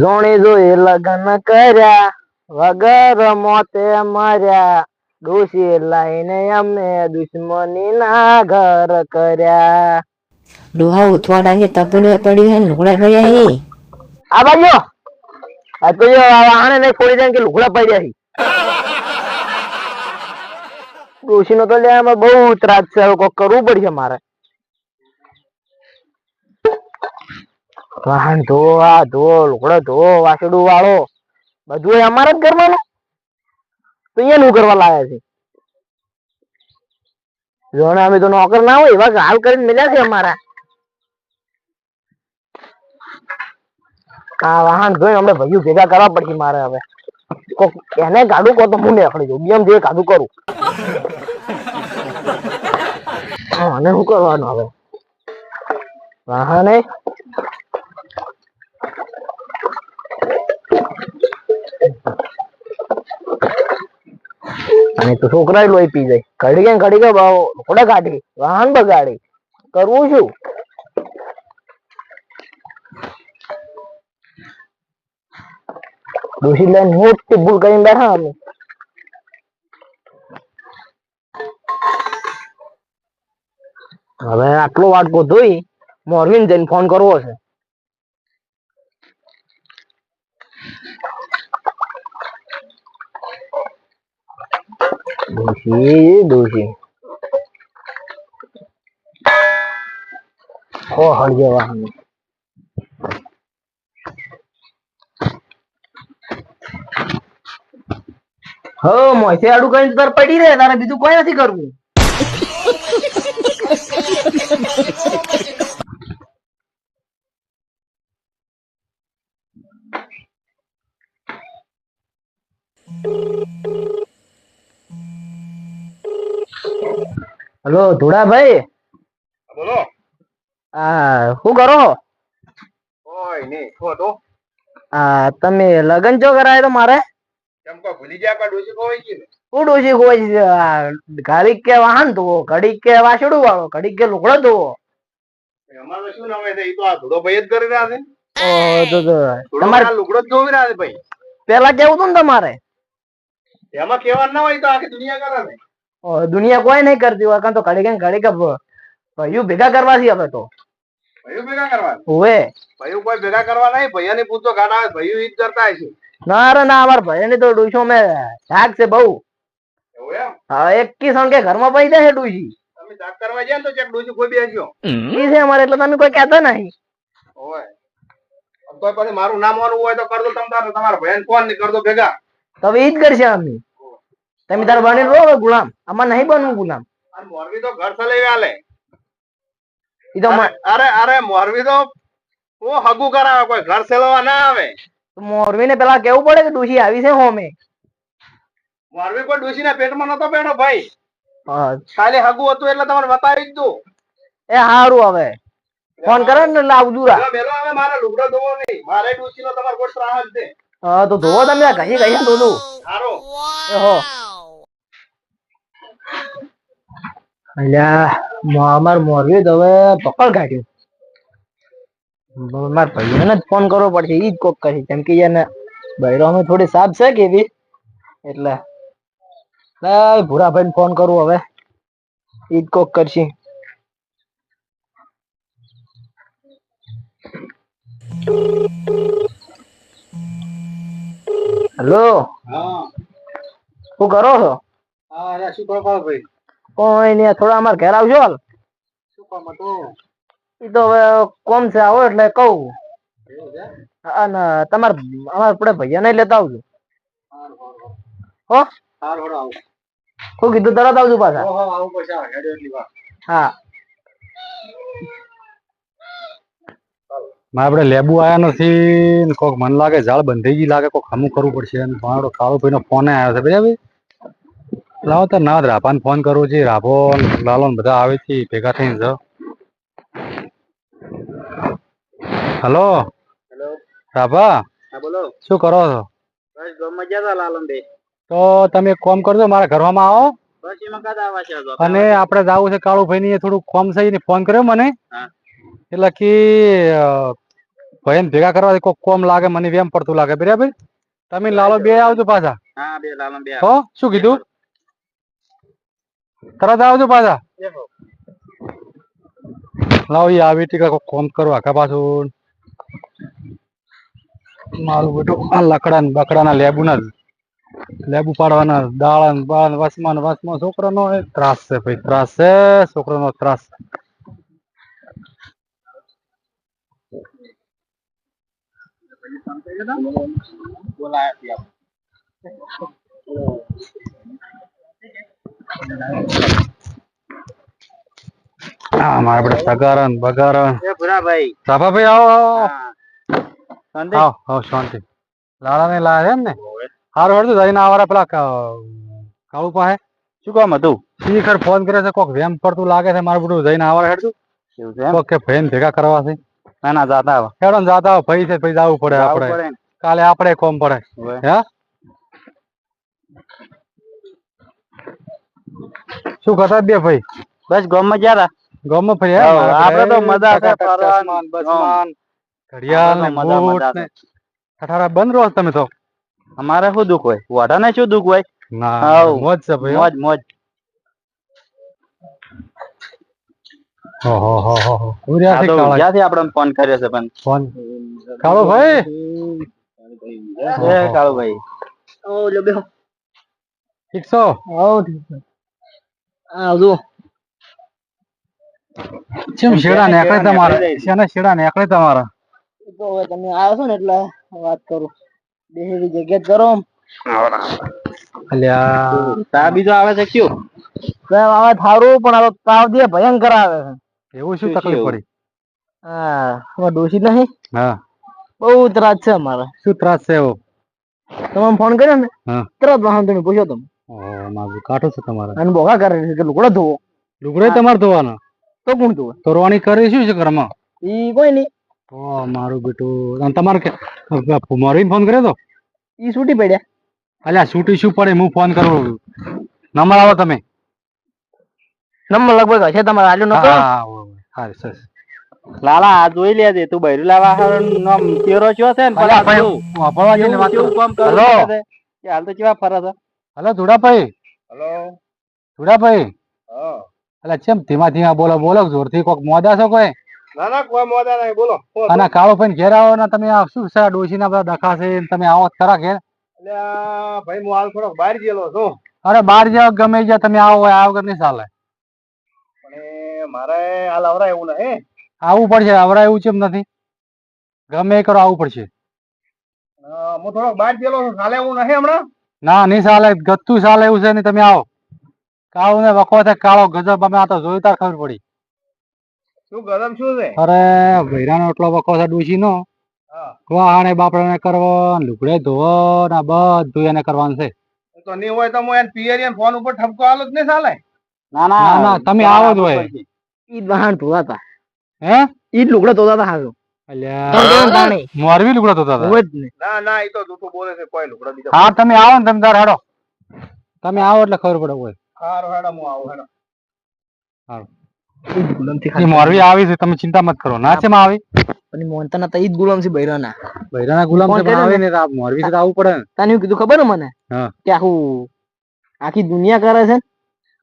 જોણી જોઈ લગ્ન કર્યા વગર મોતે મર્યા. ડોશી લાઈને અમે દુશ્મની ના ઘર કર્યા. ડોહા ઉઠવા ડાંગે તપેલું પડ્યું હે લુગડા પડ્યા હે. આ બાજુ આ તો જો આને ને ફોડી જાય કે લુગડા પડ્યા હે. ડોશી નો તો લે બહુ ત્રાસ છે કોક કરવું પડશે મારે. વાહન ધો આ ધો લુગડો ધો વાસડું વાળો. બધું અમારા જ ઘરમાં તો અહીંયા નું કરવા લાયા છે? જોણે અમે તો નોકર ના હોય, એવા હાલ કરીને મળ્યા છે અમારા. આ વાહન જોઈ અમે ભાઈઓ ભેગા કરવા પડશે મારે હવે. એને ગાડું કહો તો હું નીકળી જાઉં. બેમ જે ગાડું કરું. અને શું કરવાનું હવે? વાહને અને તો છોકરા લોહી પી જાય. ઘડી કે ઘડી કે થોડા કાઢી, વાહન બગાડી. કરવું શું? દોષી લઈને મોટી ભૂલ કરીને બેઠા અમે. હવે આટલો વાટકો ધોઈ મોરવીન જઈને ફોન કરવો છે. ડોશી. દોશી ઓ હળગે વાહન. હો મોસે આડું કરીને તાર પડી રહે, તારે બીજું કોઈ નથી કરવું. હલો ધોળાભાઈ? બોલો. આ શું કરો ઓય ને છો તો આ તમે લગન જો કરાય તો મારે? કેમ કો ભૂલી ગયા કા ડોસી કો હોય છે હું ડોશી કોઈ છે? ઘડીક કે વાહન તો ઘડી કે વાસડું વાળો ઘડી કે લુગડો તો અમારો શું નામ છે? ઈ તો આ ધૂળો ભાઈ જ કરી રહ્યા છે. ઓહો, તો તો તમારે લુગડો જ ધોવી રહ્યા છે ભાઈ. પેલા કેવું હતું ને તમારે? એમાં કેવાનું ના હોય તો આખી દુનિયા કરે દુનિયા કોઈ નહીં કરતી હોય કાં તો ઘડી કે ઘડી કે ભયું ભેગા કરવા છે હવે તો. ભયું ભેગા કરવા? હોવે. ભયું કોઈ ભેગા કરવા નહીં ભૈયાની પૂછતો ગાડા આવે ભાઈઓ ઈ કરતા હશે. ના રે ના અમાર ભાઈ તો ડૂસો મેં ઢાક છે બહુ. હા એક કી સણ કે ઘરમાં પડી જાય ડૂસી તમે ઢાક કરવા જાય ને તો ચેક ડોસી કોઈ બેસ્યો. ઈ છે અમારે એટલે તમે કોઈ કહેતા નહીં. હોય તો પછી મારું નામ માનવું હોય તો કરજો તમે તમારા ભાઈને ફોન નહીં કર દો ભેગા. તો ઈજ કરશે અમે તમે તાર બની રહો ગુલામ. આમાં નહીં બનવું ગુલામ. મોરબી તો ઘર ચલાવી આલે. ઈ તો અરે અરે મોરબી તો ઓ હગુ કરાવે કોઈ ઘર સેલવા ના આવે. મોરબી ને પેલા કેવું પડે કે ડૂસી આવી છે હોમે? મોરબી કોઈ ડોસી ના પેટમાં નતો બેઠો ભાઈ. હા, ખાલી હગુ હતું એટલે તમને બતાવી જ દઉં. એ હારું હવે. ફોન કરે ને એટલે આવજુ રા મેલો હવે મારે લુગડો ધોવો નહીં. મારે ડોસી નો તમારે કોઈ ત્રાસ છે. હા તો ધોવો તમે ઘસી ઘસી ધોધું. સારો એ હો અલ્યા અમાર મોરવી હવે પકડ કાઢ્યું. માર ભાઈઓને જ ફોન કરવો પડશે ઈ જ કોક કરી કેમ કે એને અમે થોડી સાફ છે કે એટલે લાય ભૂરાભાઈ ફોન કરું હવે. ઈ જ કોક કરશે. હેલો? હા. શું કરો છો? હા શું કરો ભાઈ? કોઈ નહીં થોડા અમાર ઘેર આવજો હાલ. ઈ તો હવે કોમ છે આવો એટલે કહું. અને તમાર, અમાર આપણે ભૈયાને લેતા આવજો. હો? શું કીધું તરત આવજો પાછા. હા. આપડે લેબુ આયા નથી કોક મન લાગે ઝાડ બંધાઈ ગઈ લાગે, કોક હમું કરવું પડશે. અને ભાણો કાળો ભાઈનો ફોન આવ્યો છે, બરાબર? લાવો તો ના રાભાને ફોન કરવો છે. રાભો લાલો ને બધા આવે છે ભેગા થઈને જ હલો હેલો રાભા? બોલો. શું કરો છો? તા તમે કોમ કરજો મારા ઘરમાં આવો. અને આપણે જવું છે કાળુ ભાઈ ની થોડું કોમ છે ને ફોન કર્યો મને. એટલે કે ભાઈ ભેગા કરવા કોઈ કોમ લાગે મને વેમ પડતું લાગે બરાબર? તમે લાલો બે આવજો પાછા. હા બે લાલન બે હો શું કીધું? તરત આવજો પાછા લાવો ઈ આવી ટીકા કોક કોમ કરો આખા પાછું મારું બેટું આ લાકડા ને બકડા ના લેબુ ના લેબુ પાડવાના દાળા ને બાળ વસમાં ને વસમાં છોકરાનો એ ત્રાસ છે ભાઈ ત્રાસ છે છોકરાનો ત્રાસ હા મારા બેટા તગારણ બગારણ એ ભુરાભાઈ. સાફાભાઈ આવો આવો આવો. આવો શાંતિ. લાલા ને લાયા એમ ને? હારું હળતું જઈને આવારા પેલા કાળુ પાસે. શું કામ હતું? શીખર ફોન કરે છે કોક વેમ પડતું લાગે છે મારું બધું જઈને આવારા હેડતું? કોક કે ફેન ભેગા કરવા છે. ના ના જાતા આવો. હેડો જાતા ભાઈ છે ભાઈ જવું પડે આપણે. કાલે આપણે કોમ પડે. હે? શું કરતા બે ભાઈ? બસ ગામમાં જ્યાં તા. ગામમાં હે? હાવ, તો મજા ને ને ઘડિયાળ ને મજા બૂટ મજા ને ઠઠારા બંધ રહો તમે તો. અમારે શું દુખ હોય? વાઢાને શું દુખ હોય? ના મોજ છે ભાઈ મોજ મોજ. હો હો હો હો હો. આ ઉર્યાથી તો કાળા. ક્યાંથી આપણે ફોન કર્યો છે પણ. ફોન. કાળો ભાઈ? એ કાળુભાઈ ઓ લો બેહો. ઠીક છો? ઠીક છે. આવજો ચેમ શેડા નેકળે તમારા? શેના શેડા નેકળે તમારા? તો હવે તમે આવ્યો છો ને એટલે વાત કરું. બેહેલી જગ્યા જ કરો અલ્યા. તા બીજો આવે છે કયો? સાહેબ આવે થારું પણ હવે તાવ દે ભયંકર આવે છે. એવું શું તકલીફ પડી? હા હવે ડોસી નહીં? હા. બહુ ત્રાસ છે અમારે. શું ત્રાસ છે એવો? તમે ફોન કર્યો ને? ત્રણ તરત વાહન તમે પૂછ્યો તમે. મારું છે તમારે. અને બોગા કરે છે કે લુગડો ધોવો? લુગડે તમારે ધોવાનો? તો કોણ ધોવે? તોરવાની કરે શું છે ઘરમાં? ઈ કોઈ નહીં. ઓ મારું બેટું. અને તમારે કે મોરવીને ફોન કર્યો તો? ઈ છૂટી પડ્યા. અલ્યા છૂટી શું પડે? હું ફોન કરું. નંબર આવો તમે. નંબર લગભગ હશે તમારે આલ્યો હા નતો? હા, હા, હા, લાલા આ જોઈ લેજે તું બૈરું લાવા નામ ચેરો છો છે ને પેલા જઈને વાત હાલ તો કેવા ફરા છે? હલો ધુડાભાઈ. હલો. ધુડાભાઈ. અલ્યા ચેમ ધીમા ધીમા બોલો બોલો જોરથી કોક મોદા છો કોઈ? ના ના કોઈ મોદા નહીં બોલો અને કાળો ભાઈ ઘેર આવો ને તમે આ શું સારા ડોસી ના બધા દખાશે છે તમે આવો ખરા ઘેર? એટલે ભાઈ હું હાલ થોડોક બહાર ગયેલો છું. અરે બાર જાવ ગમે જ્યાં તમે આવો હોય આ વગર નહીં ચાલે. પણ મારે હાલ આવરા એવું નહીં આવવું પડશે આવરા એવું ચેમ નથી? ગમે કરો આવવું પડશે. હું થોડોક બહાર ગયેલો છું કાલે એવું નહીં હમણાં? ના નહીં ચાલે ગત્તું ચાલે એવું છે નહીં તમે આવો. કાળો ને વખો છે કાળો ગજબ અમે આ તો જોયું તાર ખબર પડી. શું ગરમ શું છે? અરે ભૈરાનો એટલો વખો છે ડોસી નો હા વાહણે બાપડાને કરવો લુગડે ધોવો ને આ બધું એને કરવાનું છે. તો નહીં હોય તો હું એને પિયરિયન ફોન ઉપર ઠપકો આલો જ નહીં ચાલે? ના ના, ના, તમે આવો જ હોય. ઈ વાહણ ધોતા હે? ઈ લુગડા લુગડો ધોતા હતા હારું. અલ્યા. પાણી મોરબી લુગડો ધોતા હતા હોય જ ને ના ના એ તો જૂઠું બોલે છે કોઈ લુગડા બીજો હા તમે આવો ને તમે તાર હેડો. તમે આવો એટલે ખબર પડે હોય હારું હેડો હું આવું હેડો આવી છે તમે ચિંતા મત કરો. ના છે માં આવી? અને મોનતા નતા ઈ જ ગુલામથી બૈરાના. ભૈરાના ગુલામ છે પણ આવે ને? આ મોરબી છે તો આવવું પડે ને. તને કીધું ખબર ને મને કે આખું આખી દુનિયા કરે છે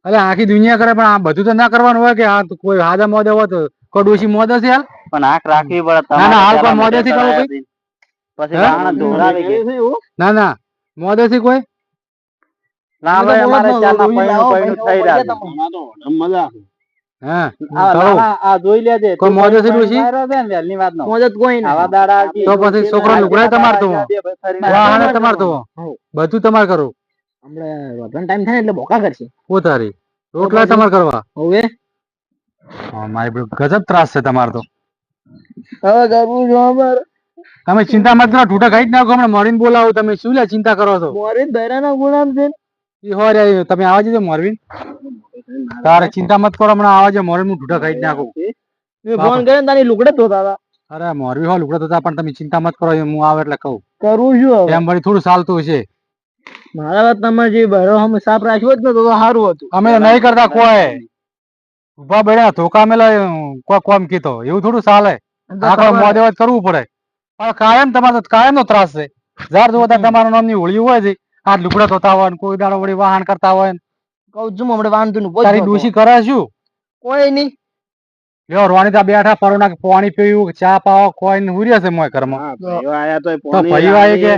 અલે આખી દુનિયા કરે પણ આ બધું તો ના કરવાનું હોય કે આ કોઈ હાજા મોદે હોય તો કોઈ ડોશી મોદે છે હાલ? પણ આંખ રાખવી પડે ના, ના, હાલ તમારે કોઈ મોઢેથી કરો કરો પછી રાણા ધોવડાવી કે. ના ના મોદે થી કોઈ? ના ભાઈ અમારે ચાના ચારના પૈણું થઈ રહ્યા છે. હા આ ચાલો. લાલા, આ જોઈ લેજે કોઈ તું પૈણું. મોજ કોઈ. બધું તમારે કરવું. ટાઈમ થાય ને એટલે બોકા કરશે. પોતારી રોટલા તમારે કરવા. હવે. મારી બ્રો ગજબ ત્રાસ છે તમારો તો. હવે કરવું જો અમારે. તમે ચિંતા મત કરો ઠૂઠા ખાઈ જ નાખો હમણાં મોરીને બોલાવો તમે શું લે ચિંતા કરો છો? મોરે બૈરાના ગુણામ છે ઈ હો રે, તમે આવા જજો મોરબી તારે ચિંતા મત કરો હમણાં આવા જો મોરબી હું ઠૂઠા ખાઈ જ નાખું. ફોન કરે તારી લુગડે ધોતા હતા. અરે મોરવી હો લુગડા થતા પણ તમે ચિંતા મત કરો હું આવે એટલે કહું. કરવું છું એમ વળી થોડું ચાલતું છે મારા વાત તમે જે બરો સાફ રાખ્યો જ ને તો સારું હતું. અમે નહીં કરતા કોઈ. ઊભા બેડા ધોકા મેલા કોઈ કોમ કીધો. એવું થોડું ચાલે. આખો મોદેવત કરવું પડે. પણ કાયમ તમારો કાયમ નો ત્રાસ છે. જાર જોવો ત્યાં તમારા નામની હોળી હોય છે. આ લુગડા ધોતા હોય ને કોઈ દાડો વળી વાહન કરતા હોય ને. કહું છું હમણાં વાંધો નહીં તારી ડોશી કરે શું? કોઈ નહીં. લ્યો રોણી તા બેઠા પરોના પાણી પીવું ચા પાવો કોઈ ને હુર્યા છે મોય ઘરમાં. તો ભાઈ ભાઈઓ કે-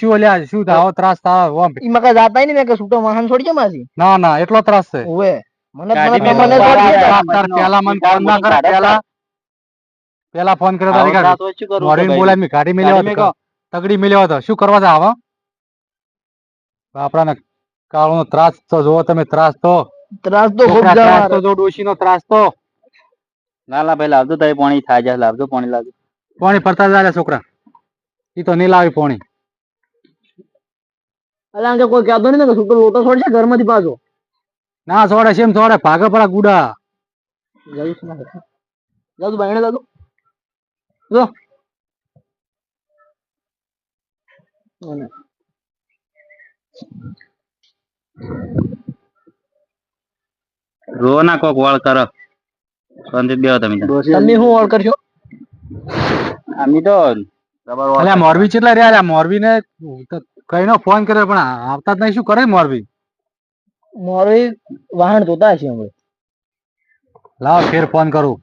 શું લ્યા શું તાવો ત્રાસ તાવ ઓમ ઈમાં કઈ જાતા નહીં મેં કે છૂટો વાહન છોડી માસી ના ના એટલો ત્રાસ છે. ઓવે. મને મને પેલા મને ફોન ના કરે પેલા પેલા ફોન તારી કાઢ મેં મેલ્યો હતો તગડી મેલ્યો હતો શું કરવા છે આવા? આપણાને કાળો ત્રાસ તો જોવો તમે ત્રાસ તો. ત્રાસ તો ખૂબ ત્રાસ તો જો ડોશીનો ત્રાસ તો. ના લા ભાઈ લાવજો તારી પાણી થાય જાય લાવજો પાણી લાવજો. પાણી ફરતા જાય છોકરા. ઈ તો નહીં લાવી પાણી. અલા કોઈ કહેતો નહીં ને છૂટો લોટો છોડશે ઘરમાંથી પાછો. ના છોડે છે એમ છોડે ભાગે પડા ગુડા. જાઉં છું ના બાયણે દાદુ જો. રો ના કોક વાળ કરો. શાંતિ બેહો તમે. તમે શું ઓળ કરશો? આમી તો અલ્યા મોરબી કેટલા રહ્યા? મોરબી ને કઈ નો ફોન કર્યો પણ આવતા જ નહીં. શું કરે મોરબી? મારો એક વાહન જોતા હશે હમણાં લાવ ફેર ફોન કરું.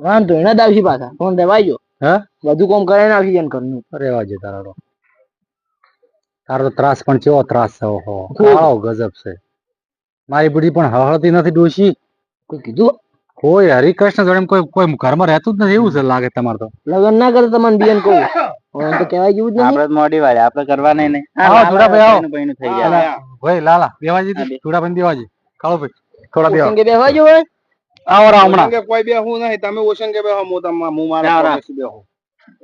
વાહન ધોઈને જ આવશે પાછા. ફોન દેવાઈ ગયો હે? બધું કામ કરાવીને આવશે એમ કરનું રેવા જે તારો તારો ત્રાસ પણ કેવો ત્રાસ છે ઓહો. કાળો ગજબ છે. મારી બુડી પણ હળતી નથી ડોશી. કોઈ કીધું? કોઈ હરિકૃષ્ણ જોડે કોઈ કોઈ ઘરમાં રહેતું જ નથી એવું છે લાગે તમારે તો. લગ્ન ના કરે તમને બીએન કહું. એમ તો કહેવાય જેવું જ નહીં આપણે મોડી વાળી આપણે કરવા નહીં. નહીં આવો, જોડાભાઈ, આવો. પૈણું પૈણું થઈ જાય ભાઈ લાલા બેવાજી થોડા બે. ચૂડાભાઈ બેવાજી. કાળો ભાઈ થોડા બેવા ઓશંગે બેહવા જો હોય? આવો રા હમણા. ઓશંગે કોઈ બેહવું નહીં તમે ઓશંગે બેહો હું તમા હું મારા ના.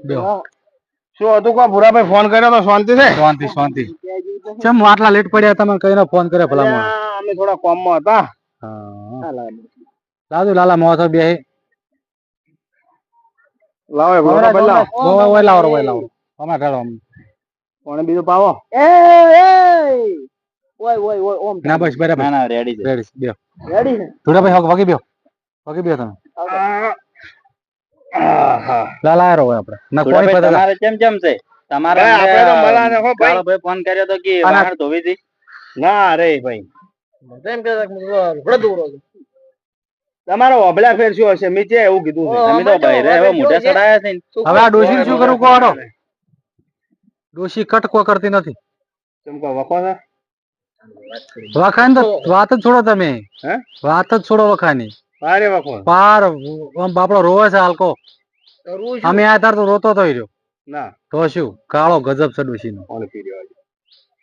બેહો. શું હતું કો ભૂરાભાઈ ફોન કર્યો તો શાંતિ છે? શાંતિ શાંતિ. ચમ આટલા લેટ પડ્યા તમે કઈનો ફોન કર્યો ભલા અમે થોડા કોમમાં હતા. હા. લાદુ લાલા. મોસો બે લાવો એ ભૂરાભાઈ લાવો ઓય ઓય લાવો ઓય લાવો. અમે ભેળો કોને બીજું પાવો? એ એ ઓય ઓય ઓય ઓમ ના બસ બરાબર. ના ના રેડી છે. રેડી બે રેડી છે? ચૂડાભાઈ હોક વગી બેહો. વગી બેહો તમે. લાલા આરો આપણે ના કોઈ પતા તમારે કેમ કેમ છે તમારે આપણે તો મળાને હો ભાઈ. કાળો ભાઈ ફોન કર્યો તો કે વાહણ ધોવી હતી? ના રે ભાઈ. એમ કે રોકડો દોરો તમારો અબલા ફેર શું હશે? મી ક્યાં એવું કીધું છે? તમે તો અમે ભાઈ હવે હવે મોઢે ચડાયા છે ને. હવે આ ડોશી શું કરું કોડો. ડોશી કટકો કરતી નથી. તમે કહો વખો છે વખાણ તો વાત જ છોડો તમે. વાત જ છોડો વખાની અરે વખો પાર બાપડો રોવે છે હાલકો. અમે આ તાર તો રોતો તો રહ્યો. ના. તો શું? કાળો ગજબ છે નો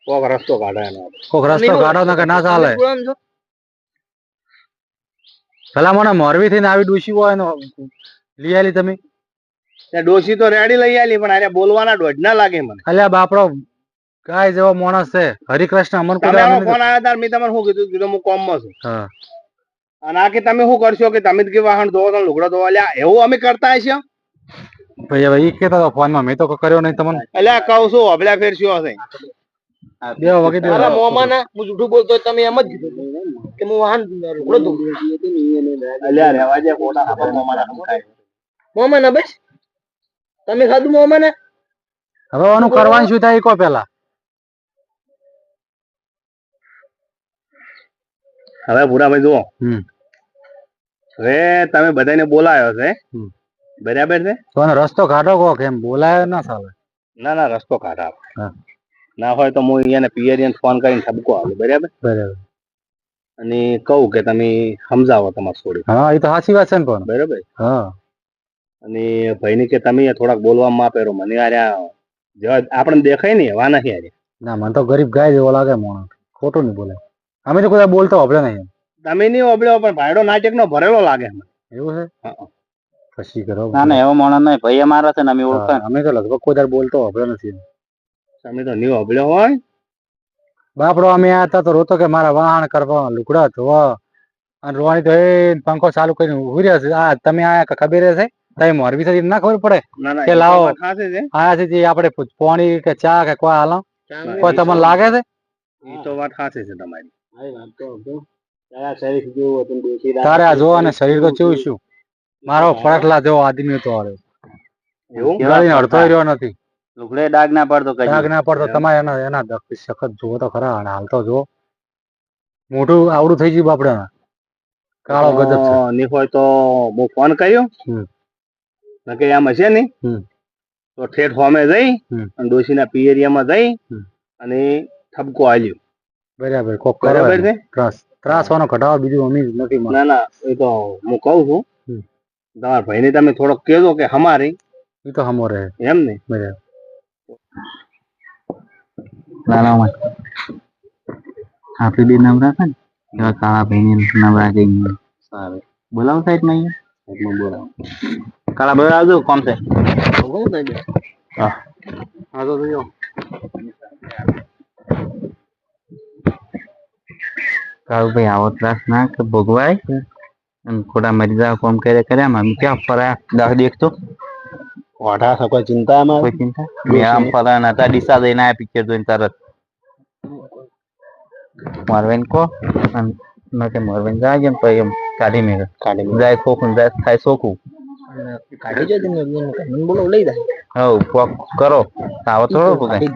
કોક રસ્તો કાઢે એનો. કોક રસ્તો કાઢો ના કે ના ચાલે ભલા મને મોરબી થઈને આવી ડોશી હોય ને લઈ આલી તમે. ડોશી તો રેડી લઈ આલી પણ અરે બોલવાના ડોઢ ના લાગે મને. અલ્યા બાપડો ગાય જેવો માણસ છે. હરિકૃષ્ણ અમન તમે ફોન આવ્યો તાર મેં તમને શું કીધું? કીધું હું કોમમાં છું. હા. અને આ કે તમે શું કરશો કે તમે કે વાહન ધોવો તો લુગડા ધોવા લ્યા? એવું અમે કરતા હશે? ભાઈ હવે ઈ કેતા ફોન ફોનમાં મેં તો કર્યો નહીં તમને. એટલે આ કહું છું અબલા ફેર શું હશે? બે વગી દેવો. અરે મોમાં ના હું જૂઠું બોલતો તમે એમ જ કીધું કે હું વાહન રોકડો દોરું અલ્યા રેવા જે ખોટા આપણે મોમાના સમજાય. મોમાં ના બસ? તમે ખાધું મોમાં ના હવે આનું કરવાનું શું થાય કો પેલા હવે ભૂરાભાઈ જુઓ. હવે તમે બધાને બોલાયો છે. બરાબર છે? તો રસ્તો કાઢો કહો કેમ બોલાયો ના સાલે. ના ના રસ્તો કાઢા. ના હોય તો હું અહીંયા પિયરિયન ફોન કરીને ઠબકો આવું બરાબર? બરાબર. અને કહું કે તમે સમજાવો તમારે છોડી હા એ તો સાચી વાત છે ને પણ. બરાબર? હા. અને ભાઈ ની કે તમે થોડાક બોલવામાં માપેરો મને યાર આ જેવા આપણને દેખાય ને વાના યાર ના મને તો ગરીબ ગાય જેવો લાગે મોણસ. ખોટું નહીં બોલે. અમે તો કોઈ બોલતો આપણે નહીં તમે નહીં ઓબળ્યો પણ ભાઈડો નાટક નો ભરેલો લાગે એવું છે? પછી કરો. ના ના એવો માણસ નહીં ભાઈ અમારા છે ને અમે ઓળખાણ અમે તો લગભગ કોઈ દર બોલતો આપણે નથી તમે તો નહીં ઓબળ્યો હોય. બાપડો અમે આ હતા તો રોતો કે મારા વાહન કરવા લુકડા ધોવા અને રોવાની તો એ પંખો ચાલુ કરીને ઊભી રહ્યા છે. આ તમે આયા ખબર છે તમે મોરબી થતી ના ખબર પડે? ના ના કે એ લાવો. આયા છે જે. આપણે પાણી કે ચા કે કોઈ હાલો? કોઈ તમને લાગે છે? એ તો વાત સાચી છે તમારી. તારે આ જોવા ને શરીર તો કેવું શું મારો ફરકલા જેવો આદમી હતો એવું? અડધો રહ્યો નથી. લુગડે ડાગ ના પડતો ડાગ કઈ. ના પડતો. તમારે એના એના સખત જુઓ તો ખરા અને હાલ તો જુઓ. મોટું આવડું થઈ ગયું બાપડે કાળો ગજબ છે. તો હોય તો હું ફોન કર્યો. હમ. નકે આમ હશે ને તો ઠેઠ હોમે જઈ. અને ડોશીના પિયરિયામાં જઈ. અને ઠપકો આલ્યો. બરાબર કોક બરાબર છે? ત્રાસ ત્રાસવાનો ઘટાડો બીજું અમી નથી. ના ના એ તો હું કહું છું. તમારા તમારા ભાઈને તમે થોડોક કહેજો કે હમારી. એ તો હમો રહે. એમ ને? બરાબર. નાના માં આપણે બે નામ રાખે ને એવા કાળા ભાઈ ને નામ રાખે સારું. બોલાવો સાહેબ ને અહીંયા. બોલાવો. કાળા ભાઈ આવજો કોમ છે. હા. હા તો જોયો કાળુ ભાઈ આવો ત્રાસ ના કે ભોગવાય? અને ખોટા મરી જાવ કોમ કરે કર્યા માં ક્યાં ફરા? દાખ દેખતો વાઢા છે કોઈ ચિંતા એમાં કોઈ ચિંતા? મેં આમ ફરાયા નતા દિશા દઈને આ પિક્ચર જોઈને તરત. મારવેન કો અને મેં કે મારવેન જાય છે પછી એમ કાઢી મેં કાઢી જાય ખોખું જાય થાય સોખું કાઢી જાય તમે મને બોલો લઈ જાય. હવ પોક કરો. આવો થોડો પછી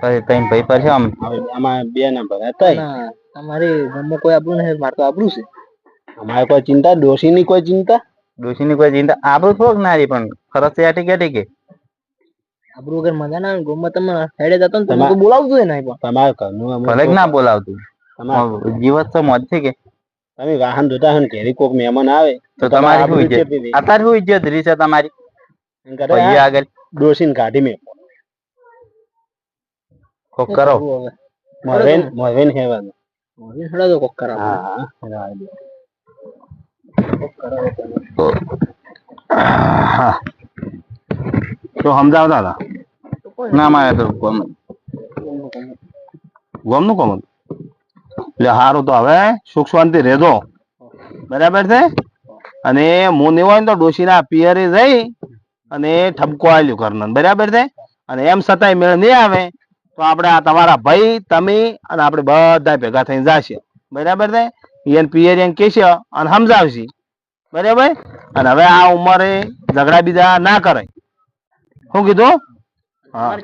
તઈ ભાઈ પર આમ. આમાં બે ના, તમારે ગમો કોઈ આપણું નહીં મારે તો આપણું છે. અમારે કોઈ ચિંતા? ડોશીની કોઈ ચિંતા? ડોશીની કોઈ ચિંતા? આપણું થોડુંક નારી પણ ખરસ છે આટી કેટી કે? આપણું વગર મજા ના ગમો તમે હેડે જતો ને તમે તો બોલાવતું ને નહીં પણ. તમારે ઘરનું અમે ભલે ના બોલાવતું. તમારે જીવત તો મોજ છે કે? તમે વાહન જોતા હોય ને ઘેરી કોક મહેમાન આવે તો તમારી શું ઇજ્જત? અત્યારે શું ઇજ્જત? રહી છે તમારી? ભાઈ આગળ. ડોશીને કાઢી મેં. કોક કરો. મોરવેન મોરવેન હેવાનું હવે હેડો તો સમજાવતા હતા ના મારે તો કોમ ગમનું એટલે હારું તો હવે સુખ શાંતિ રહેજો બરાબર છે અને હું નહીં હોય ને તો ડોશીના પિયરે જઈ અને ઠપકો આવ્યું કરનાર બરાબર છે અને એમ છતાંય મેળ નહીં આવે તો આપણે આ તમારા ભાઈ તમે અને આપણે બધા ભેગા થઈને જાશે. બરાબર ને એને પિયર એમ કહેશે અને સમજાવશે. બરાબર? અને હવે આ ઉંમરે ઝઘડા બીજા ના કરે શું કીધું? હા?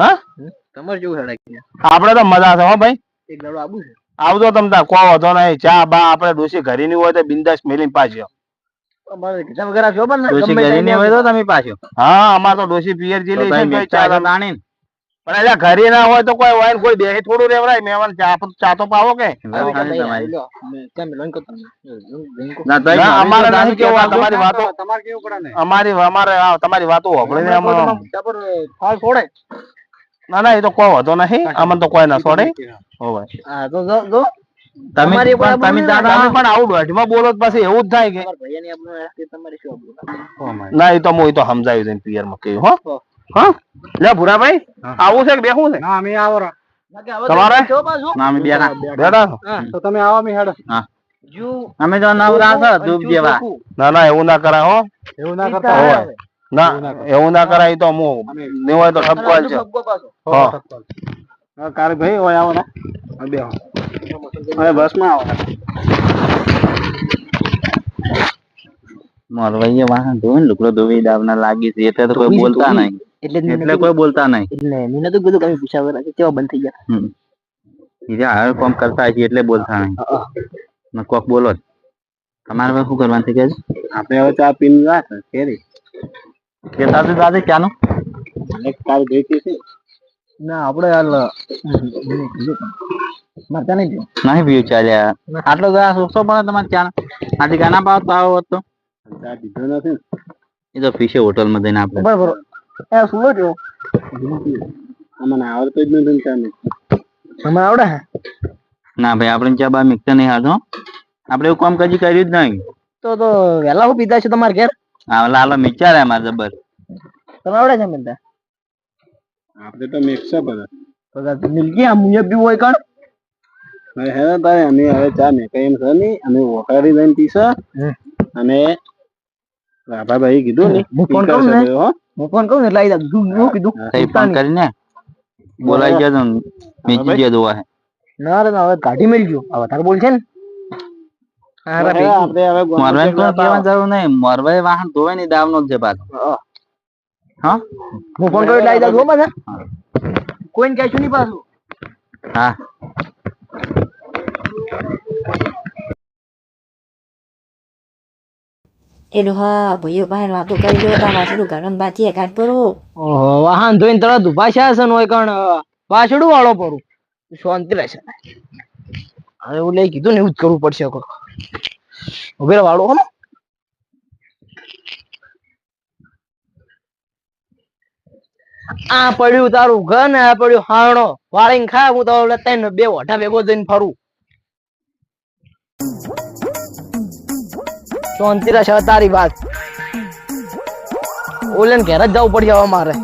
હા? તમારે જેવું હેડાય આપણે તો મજા છે હો ભાઈ. એક દાડો આવું છે. આવજો તમ તાર કોઈ વાંધો નહીં. ચા બા આપણે ડોસી ઘરે ની હોય તો બિંદાસ મેલી પાછો. પણ ને હોય તો તમે પાછો. હા અમાર તો ડોસી પિયર જેલી છે ચા તાણી પણ એટલે ઘરે ના હોય તો કોઈ હોય કોઈ બેહી થોડું રેવરાય મહેમાન ચા ચા તો પાવો કે? તમારી. અમારે વાતો અમારી અમારે તમારી વાતો છોડે ના ના એ તો કોઈ વાંધો નહીં. અમને તો કોઈ ના છોડે હો તો જો જો તમે તમારી પણ તમે દાદા પણ આવું દોઢમાં બોલો તો પછી એવું જ થાય કે? ના એ તો હું એ તો સમજાવી દઈને પિયરમાં કહ્યું હો. હો. લે ભૂરાભાઈ. આવું છે કે બેહું છે? ના અમે આવો રા. તમારે? તો છો પાછું. ના અમે બેઠા. બેઠા. તો તમે આવો અમે હેડ. હા. અમે તો નવરા છો ધૂપ જેવા. ના ના એવું ના કરાય હો. એવું ના કરતા. હોય ના એવું ના કરાય. એવું ના કરાય ઈ તો હું નહીં હોય તો ઠપકો આજુ છે હા કારે ભાઈ હોય આવો ને. બેહો. હવે બસમાં આવો. મારો ભાઈ વાહન ધોવે ને લુગડો ધોવી દાવના લાગી છે. એટલે તો કોઈ બોલતા નહીં. એટલે એટલે કોઈ બોલતા નહીં. એટલે મેં નતું કીધું કે પૂછ્યા વગર કેવા બંધ થઈ ગયા. હમ. બીજા હવે કોમ કરતા છે એટલે બોલતા નહીં. ને કોક બોલો તમારે હવે શું કરવાનું છે કે આપણે હવે ચા પીને રાખ કેરી. કે દાદા દાદા ક્યાંનો? એક તારી જોઈતી છે ના. આપણે હાલ મારે નહીં પીવું. નહીં પીવું ચાલ્યા આટલો ગયા સોસો પણ તમારે ચાનો આથી ગાના પાવ તો આવો હતો દીધો નથી એ તો પીશે હોટલમાં જઈને આપણે. બરાબર. જો અમને આવડતો જ નથી ચા તમને આવડે ના ભાઈ આપણે ચા બા મિક્સર નહીં હાલતો આપણે એવું કામ કજી કર્યું જ નહીં. તો તો વેલા હું પીધા છે તમારે ઘેર? હા લાલો મિક્સર હે મારે જબર. તમે આવડે છે મિલતા આપણે તો મિક્સ બધા. બધા મિલકી આ મુજબ બી હોય કણ? હવે હે ને તારે અમે હવે ચા મેં કઈ એમ છે નહીં અમે વખારી દઈને પીશે. અને રાભાભાઈ કીધું ને હું ફોન કરું ને? હું. ફોન કરું ને એટલે આવી જા હું કીધું કઈ ફોન કરીને બોલાઈ જજો મેં મેચી જજો દોવા ના રે ના હવે કાઢી મેળજો આ વધારે બોલ છે ને? ગોઠવણ કહેવાની જરૂર નહીં. મરવાઈ વાહન ધોવાય નહીં દાવનો જ છે પાછો. હા. હા? હું ફોન કરી લાવી દઉં મને. કોઈને કહેશું નહીં પાછું. હા. એ ડોહા ભાઈઓ વાહન ધોઈને તરત ઊભા છે હશે હોય વાળો પડું શાંતિ રહેશે હવે આ પડ્યું તારું ઘર આ પડ્યું હારણો વાળીને ખા હું તો ત્રણ બે ઓઢા ભેગો જઈને શાંતિ રહેશે તારી વાત. ઓલે ઘેર જ જવું પડશે હવે મારે.